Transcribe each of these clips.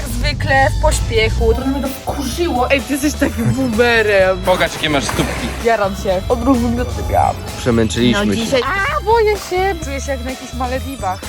jak zwykle w pośpiechu. To mnie to wkurzyło. Ej, ty jesteś takim boomerem. Pokaż jakie masz stópki. Jaram się. Odruch wygląda miałam. Przemęczyliśmy No się. dzisiaj... A, boję się. Czuję się jak na jakichś Malediwach.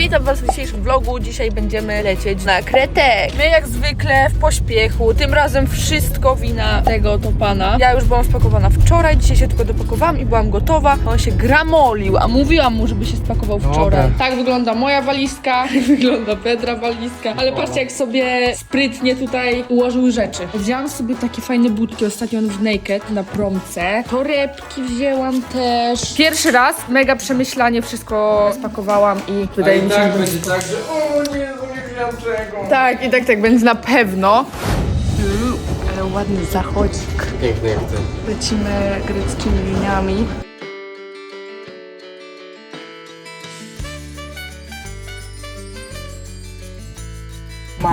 Witam Was w dzisiejszym vlogu. Dzisiaj będziemy lecieć na Kretę. My jak zwykle w pośpiechu. Tym razem wszystko wina tego to pana. Ja już byłam spakowana wczoraj, dzisiaj się tylko dopakowałam i byłam gotowa. On się gramolił, a mówiłam mu, żeby się spakował wczoraj. Tak wygląda moja walizka, tak wygląda Petra walizka. Ale patrzcie jak sobie sprytnie tutaj ułożył rzeczy. Wzięłam sobie takie fajne butki ostatnio w Naked na promce. Torebki wzięłam też. Pierwszy raz mega przemyślanie wszystko spakowałam i wydaje mi że będzie będzie tak, że o nie, nie wziąłem czego. tak, i tak, tak będzie na pewno. Ale ładny zachodzik. Piękny jak ty. Lecimy greckimi liniami.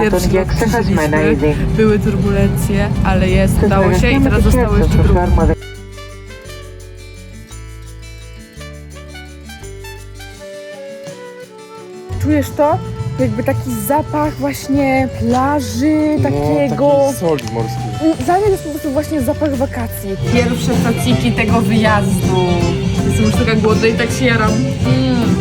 Pierwszy jak rok. Menaidy. Były turbulencje, ale jest, udało się i teraz zostało jeszcze drugie. Czujesz to? Jakby taki zapach właśnie plaży, takiego... No, soli morskiej. Dla mnie to jest po prostu właśnie zapach wakacji. Pierwsze taciki tego wyjazdu. Jestem już taka głodna i tak się jaram. Mm,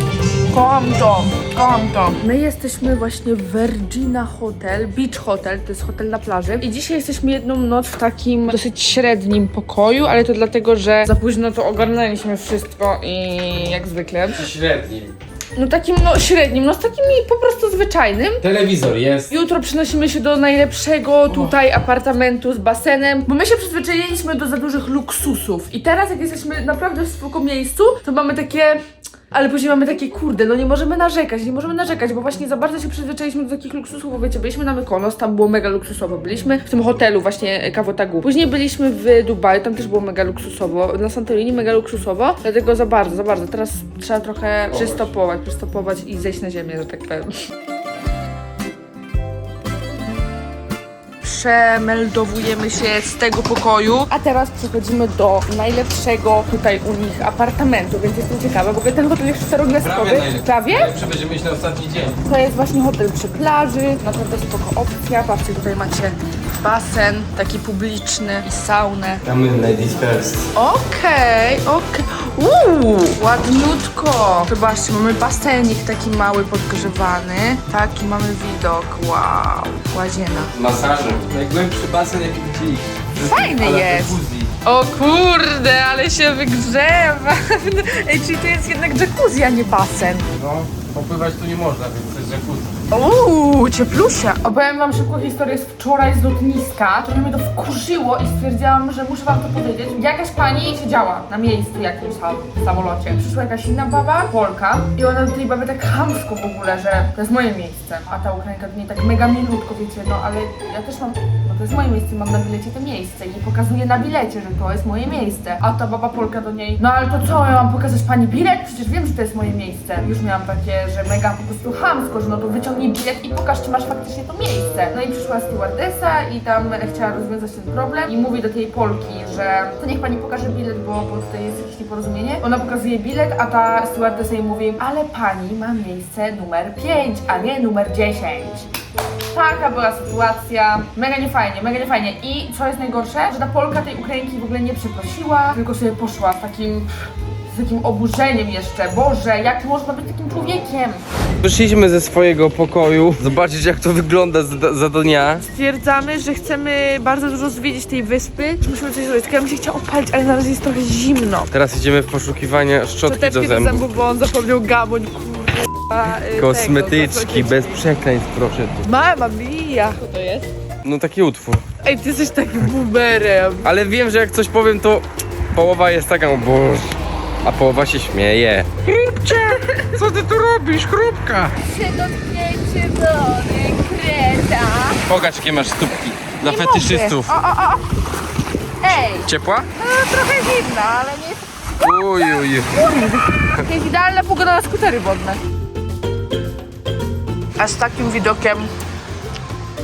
kocham to, kocham to. My jesteśmy właśnie w Virginia Hotel, Beach Hotel, to jest hotel na plaży. I dzisiaj jesteśmy jedną noc w takim dosyć średnim pokoju, ale to dlatego, że za późno to ogarnęliśmy wszystko i jak zwykle. Średnim. No takim no średnim, no z takim po prostu zwyczajnym. Telewizor jest. Jutro przenosimy się do najlepszego tutaj apartamentu z basenem, bo my się przyzwyczailiśmy do za dużych luksusów. I teraz jak jesteśmy naprawdę w spoko miejscu, to mamy takie... Ale później mamy takie, kurde, no nie możemy narzekać, nie możemy narzekać, bo właśnie za bardzo się przyzwyczailiśmy do takich luksusów, bo wiecie, byliśmy na Mykonos, tam było mega luksusowo, byliśmy w tym hotelu właśnie Kawotagu. Później byliśmy w Dubaju, tam też było mega luksusowo, na Santorini mega luksusowo, dlatego za bardzo, za bardzo. Teraz trzeba trochę przystopować, przystopować i zejść na ziemię, że tak powiem. Przemeldowujemy się z tego pokoju. A teraz przechodzimy do najlepszego tutaj u nich apartamentu, więc jestem ciekawa. W ogóle ten hotel jest czterogwiazdkowy. Prawie? Najlepszy będziemy mieć na ostatni dzień. To jest właśnie hotel przy plaży. Naprawdę spoko opcja. Patrzcie, tutaj macie basen taki publiczny i saunę. Come ladies first. Okej, okej. Uuu, ładniutko. Zobaczcie, mamy basenik taki mały, podgrzewany. Taki mamy widok. Wow, łaziena. Z masażem. Najgłębszy basen jaki widzieliśmy. Fajny Ale jest. jacuzzi. O kurde, ale się wygrzewa. Ej, czyli to jest jednak jacuzzi, a nie basen. No, popływać tu nie można, więc to jest jacuzzi. Uuu, cieplusia. Opowiem wam szybko historię z wczoraj z lotniska. Trochę mnie to wkurzyło i stwierdziłam, że muszę wam to powiedzieć. Jakaś pani siedziała na miejscu jakimś tam w samolocie. Przyszła jakaś inna baba, Polka, i ona do tej baby tak chamsko w ogóle, że to jest moje miejsce. A ta Ukrainka do niej tak mega milutko, wiecie, no ale ja też mam, no to jest moje miejsce, mam na bilecie to miejsce i pokazuję na bilecie, że to jest moje miejsce. A ta baba Polka do niej, no ale to co, ja mam pokazać pani bilet? Przecież wiem, że to jest moje miejsce. Już miałam takie, że mega po prostu chamsko, że no to wyciągnij bilet i pokaż, czy masz faktycznie to miejsce. No i przyszła stewardesa i tam chciała rozwiązać ten problem i mówi do tej Polki, że to niech pani pokaże bilet, bo, bo tutaj jest jakieś nieporozumienie. Ona pokazuje bilet, a ta stewardesa jej mówi, ale pani ma miejsce numer 5, a nie numer 10. Taka była sytuacja. Mega niefajnie, mega niefajnie. I co jest najgorsze, że ta Polka tej Ukrainki w ogóle nie przeprosiła, tylko sobie poszła z takim, z takim oburzeniem jeszcze. Boże, jak można być takim człowiekiem? Wyszliśmy ze swojego pokoju, zobaczyć jak to wygląda za, za do dnia. Stwierdzamy, że chcemy bardzo dużo zwiedzić tej wyspy, że musimy coś zrobić. Tylko ja bym się chciała opalić, ale na razie jest trochę zimno. Teraz idziemy w poszukiwanie szczotki do Szczoteczki do zębów. zębów, bo on zapomniał gamoń, kurwa. y, Kosmetyczki, tego, bez przekleństw proszę tu. Mama mia! Co to jest? No taki utwór. Ej, ty jesteś takim boomerem. Ale wiem, że jak coś powiem to połowa jest taka, o Boże, a połowa się śmieje. Chrupcie! Co ty tu robisz, chrupka? Dotknięcie wody, kreta. Pokaż jakie masz stópki dla Nie fetyszystów. mogę. O, o, o. Ej, Ciepła? no, trochę zimna, ale nie jest... Uj, uj. To jest idealna pogoda na skutery wodne. A z takim widokiem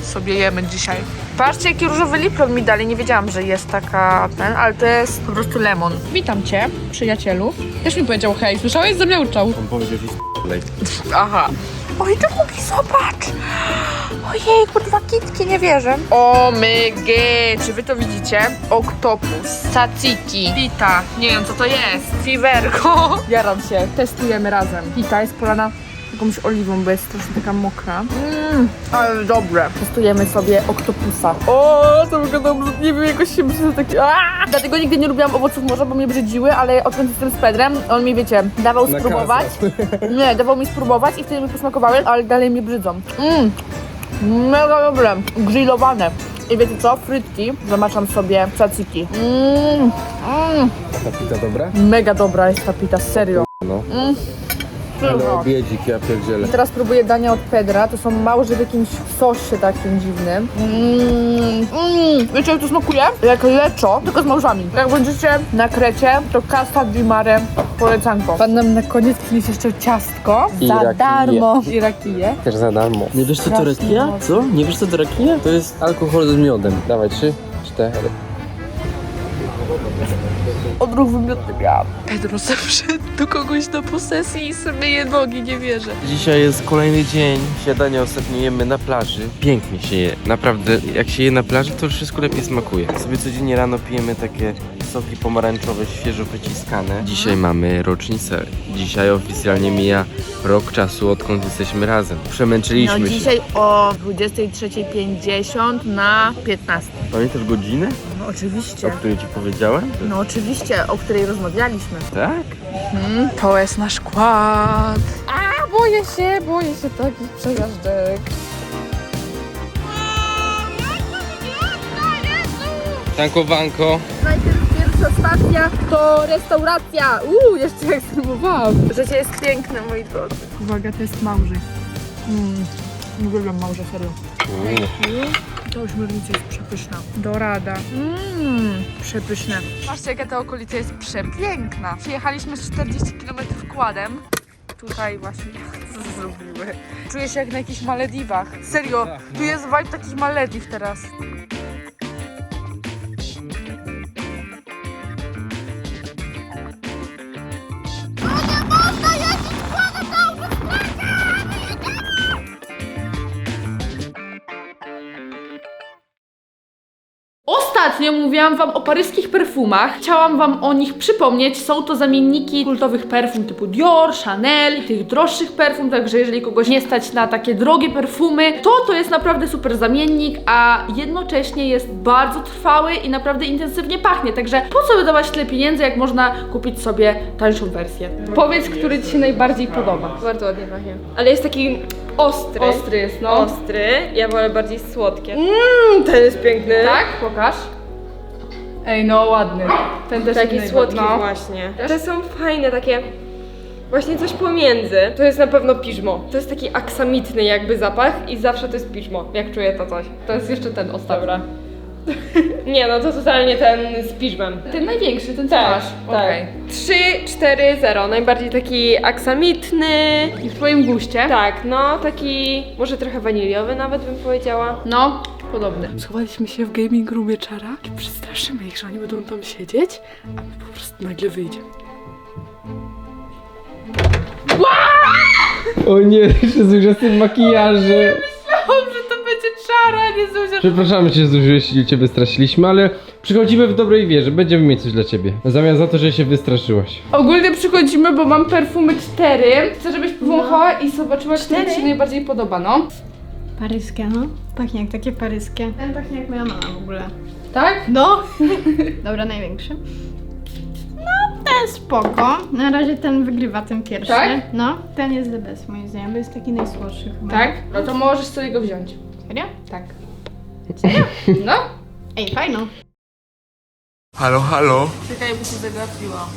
sobie jemy dzisiaj. Patrzcie, jaki różowy lipton mi dali. Nie wiedziałam, że jest taka ten, ale to jest po prostu lemon. Witam cię, przyjacielu. Też mi powiedział hej, słyszałeś? Zamiałczał. On powiedział, że Aha. Oj, to Kuki, zobacz! Ojej, dwa kitki, nie wierzę. O my god, czy wy to widzicie? Oktopus, tzatziki, pita, nie wiem co to jest, fiwerko. Jaram się, testujemy razem. Pita jest polana jakąś oliwą, bo jest troszkę taka mokra. Mmm, ale dobre. Testujemy sobie oktopusa. O, to wygląda nie wiem, jakoś się brzydzę taki. Dlatego nigdy nie lubiłam owoców morza, bo mnie brzydziły, ale odkąd jestem z Pedrem, on mi, wiecie, dawał spróbować. Nie, dawał mi spróbować i wtedy mi posmakowały, ale dalej mnie brzydzą. Mmm, mega dobre, grillowane. I wiecie co? Frytki, zamaczam sobie tzatziki. Mmm, mm, Ta pita dobra? mega dobra jest ta pita, serio. No. Mm. Ale obiedzik, ja pierdzielę. Teraz próbuję dania od Pedra. To są małże w jakimś sosie takim dziwnym. Mmm, mm. Wiecie jak to smakuje? Jak leczo, tylko z małżami. Jak będziecie na Krecie, to Casa di Mare polecanko. Pan nam na koniec przyniesie jeszcze ciastko. I za rakije. darmo. I rakije. Też za darmo. Nie wiesz co to Strasznie rakija? mocno. Co? Nie wiesz co to rakija? To jest alkohol z miodem. Dawaj, trzy, cztery. Odruch wymiotny miałam. Pedro zawsze do kogoś do posesji i sobie je nogi, nie wierzę. Dzisiaj jest kolejny dzień. Śniadanie ostatnio jemy na plaży. Pięknie się je. Naprawdę, jak się je na plaży, to wszystko lepiej smakuje. Sobie codziennie rano pijemy takie soki pomarańczowe, świeżo wyciskane. Dzisiaj mamy rocznicę. Dzisiaj oficjalnie mija rok czasu, odkąd jesteśmy razem. Przemęczyliśmy No się. dzisiaj o 23.50 na 15. Pamiętasz godzinę, No o oczywiście. której ci powiedziałem? No oczywiście, o której rozmawialiśmy. Tak? To jest nasz kład. A, boję się, boję się takich przejażdżek. Tankowanko. Najpierw pierwsza stacja to restauracja. Uuu, jeszcze jak spróbowałam. Życie jest piękne, moi drodzy. Uwaga, to jest małży. Mm, uwielbiam małże, serio. Ta ośmiornica jest przepyszna. Dorada. Mmm, przepyszne. Patrzcie, jaka ta okolica jest przepiękna. Przyjechaliśmy z 40 km kładem. Tutaj właśnie co zrobiły. Czuję się jak na jakichś Malediwach. Serio, tu jest vibe takich Malediw teraz. Ostatnio mówiłam Wam o paryskich perfumach. Chciałam Wam o nich przypomnieć. Są to zamienniki kultowych perfum typu Dior, Chanel, tych droższych perfum, także jeżeli kogoś nie stać na takie drogie perfumy, to to jest naprawdę super zamiennik, a jednocześnie jest bardzo trwały i naprawdę intensywnie pachnie. Także po co wydawać tyle pieniędzy, jak można kupić sobie tańszą wersję? Powiedz, który Ci się najbardziej podoba. Bardzo ładnie pachnie. Ale jest taki ostry. Ostry jest, no. Ostry. Ja wolę bardziej słodkie. Mmm, ten jest piękny. Tak? Pokaż. Ej, no ładny. Ten też Taki słodki no. właśnie. Te są fajne, takie właśnie coś pomiędzy. To jest na pewno piżmo. To jest taki aksamitny jakby zapach i zawsze to jest piżmo, jak czuję to coś. To jest jeszcze ten ostatni. Nie no, to totalnie ten z piżmem. Ten największy, ten co Tak, masz. tak. Okej. 3, 4, 0. Najbardziej taki aksamitny. I w twoim guście? Tak, no taki może trochę waniliowy nawet bym powiedziała. No, podobny. Schowaliśmy się w gaming roomie czara i przestraszymy ich, że oni będą tam siedzieć, a my po prostu nagle wyjdziemy. O nie, jeszcze Zuzia z tym makijażem. Dobrze, to będzie czara, nie Zuzia. Przepraszamy cię Zuziu, jeśli cię wystraszyliśmy, ale przychodzimy w dobrej wierze, będziemy mieć coś dla ciebie. W zamian za to, że się wystraszyłaś. Ogólnie przychodzimy, bo mam perfumy cztery. Chcę, żebyś powąchała i zobaczyła, który ci się najbardziej podoba, no. Paryskie, no. Pachnie jak takie paryskie. Ten pachnie jak moja mama w ogóle. Tak? No! Dobra, największy. No, ten spoko. Na razie ten wygrywa, ten pierwszy. Tak? No, ten jest the best moim zdaniem, bo jest taki najsłodszy chyba. Tak? No to możesz sobie go wziąć. Serio? Tak. Serio? No. Ej, fajno. Halo, halo. Czekaj, bo się zagapiłam.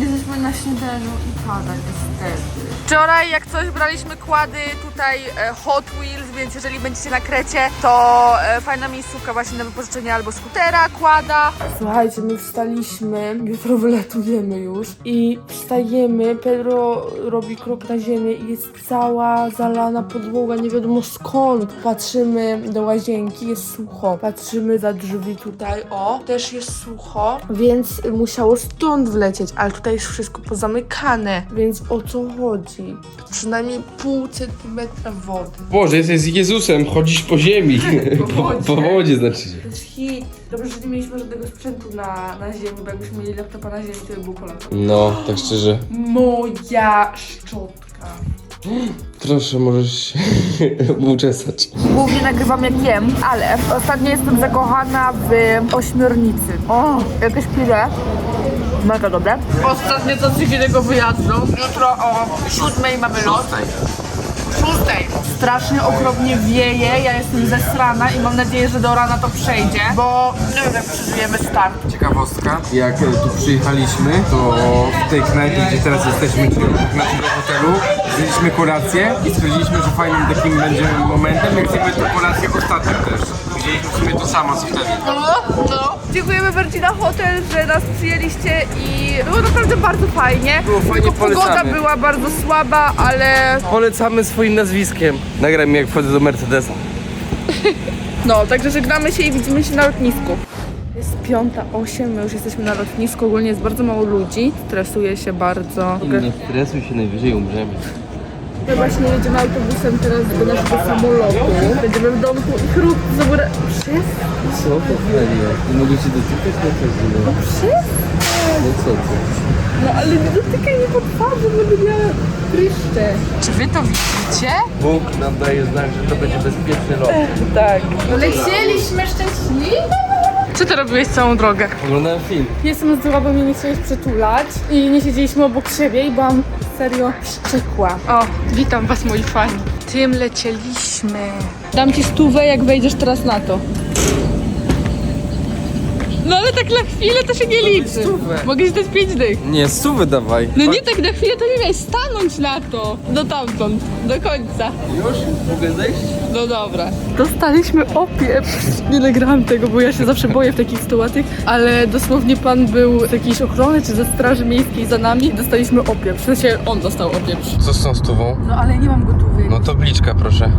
Jesteśmy na śniadaniu i pada niestety. Wczoraj jak coś braliśmy kłady tutaj e, Hot Wheels, więc jeżeli będziecie na Krecie, to e, fajna miejscówka właśnie na wypożyczenie albo skutera, kłada. Słuchajcie, my wstaliśmy, jutro wylatujemy już i wstajemy, Pedro robi krok na ziemię i jest cała zalana podłoga, nie wiadomo skąd. Patrzymy do łazienki, jest sucho. Patrzymy za drzwi tutaj, o, też jest sucho, więc musiało stąd wlecieć, ale tutaj jest wszystko pozamykane, więc o co chodzi? Przynajmniej pół centymetra wody. Boże, jesteś z Jezusem, chodzisz po ziemi. Po wodzie. po wodzie znaczy. To jest hit. Dobrze, że nie mieliśmy żadnego sprzętu na, na ziemi, bo jakbyśmy mieli laptopa na ziemi, to by był kolor. No, tak szczerze. Moja szczotka. Proszę, możesz się uczesać. Głównie nagrywam jak jem, ale ostatnio jestem zakochana w ośmiornicy. O, jakieś pire. Mega dobre. Ostatnio to codziennego wyjazdu. Jutro o siódmej mamy lot. Szóstej. Strasznie okropnie wieje, ja jestem zesrana i mam nadzieję, że do rana to przejdzie, bo nie wiem jak przeżyjemy start. Ciekawostka, jak e, tu przyjechaliśmy, to w tej knajpie, gdzie teraz jesteśmy, czyli obok naszego hotelu, zjedliśmy kolację i stwierdziliśmy, że fajnym takim będzie momentem, jak zjemy tę kolację ostatnią też. Widzieliśmy w sumie to samo, co wtedy. No, no. Dziękujemy Bercina Hotel, że nas przyjęliście i było naprawdę bardzo fajnie. Było fajnie, Tylko pogoda polecamy. była bardzo słaba, ale Polecamy swoim nazwiskiem. Nagraj mi jak wchodzę do Mercedesa. No, także żegnamy się i widzimy się na lotnisku. Jest piąta, osiem, my już jesteśmy na lotnisku, ogólnie jest bardzo mało ludzi, stresuje się bardzo. Nie stresuj się, najwyżej umrzemy. My właśnie jedziemy autobusem teraz do naszego samolotu. Będziemy w domku i chrób z góry. Przez? Co to Felia? Nie mogę cię dotykać na pewno. No Przez? No co ty? No ale nie dotykaj mnie pod twarzą, będę miała pryszcze. Czy wy to widzicie? Bóg nam daje znak, że to będzie bezpieczny lot. Tak. Lecieliśmy szczęśliwi. Co ty robiłeś całą drogę? Oglądałem film. Jestem zdrowa, bo mnie nie chciałeś przytulać i nie siedzieliśmy obok siebie i byłam serio wściekła. O, witam was moi fani. Tym lecieliśmy. Dam ci stówę, jak wejdziesz teraz na to. No ale tak na chwilę to się nie liczy. Mogę ci dać pięć dych. Nie, stówy dawaj. No nie tak na chwilę to nie miałeś stanąć na to. Do tamtąd, do końca. Już? Mogę zejść? No dobra. Dostaliśmy opiew. Nie nagrałam tego, bo ja się zawsze boję w takich sytuacjach, ale dosłownie pan był z jakiejś ochrony czy ze straży miejskiej za nami i dostaliśmy opiew. W sensie on dostał opiew. Co z tą stówą? No ale nie mam gotowy. No tabliczka proszę.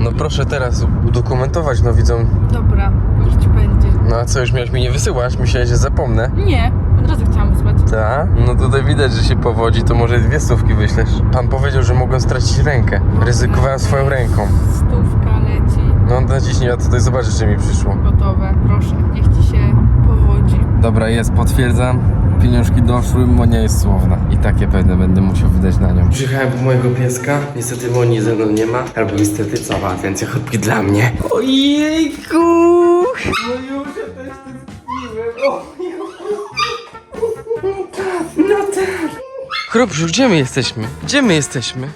No proszę teraz udokumentować, no widzą. Dobra, już. No a co, już miałeś mi nie wysyłać? Myślałeś, że zapomnę. Nie, od razu chciałam wysłać. Tak? No tutaj widać, że się powodzi, to może dwie stówki wyślesz. Pan powiedział, że mogłem stracić rękę. Ryzykowałem swoją ręką. Stówka leci, No naciśnij, a tutaj zobaczysz, czy mi przyszło. gotowe. Proszę, niech ci się powodzi. Dobra, jest, potwierdzam. Pieniążki doszły, Monia jest słowna. I takie pewne będę musiał wydać na nią. Przyjechałem po mojego pieska. Niestety Moni ze mną nie ma. Albo niestety cała atencja chrupki dla mnie. Ojejku! No Chrupciu, gdzie my jesteśmy? Gdzie my jesteśmy?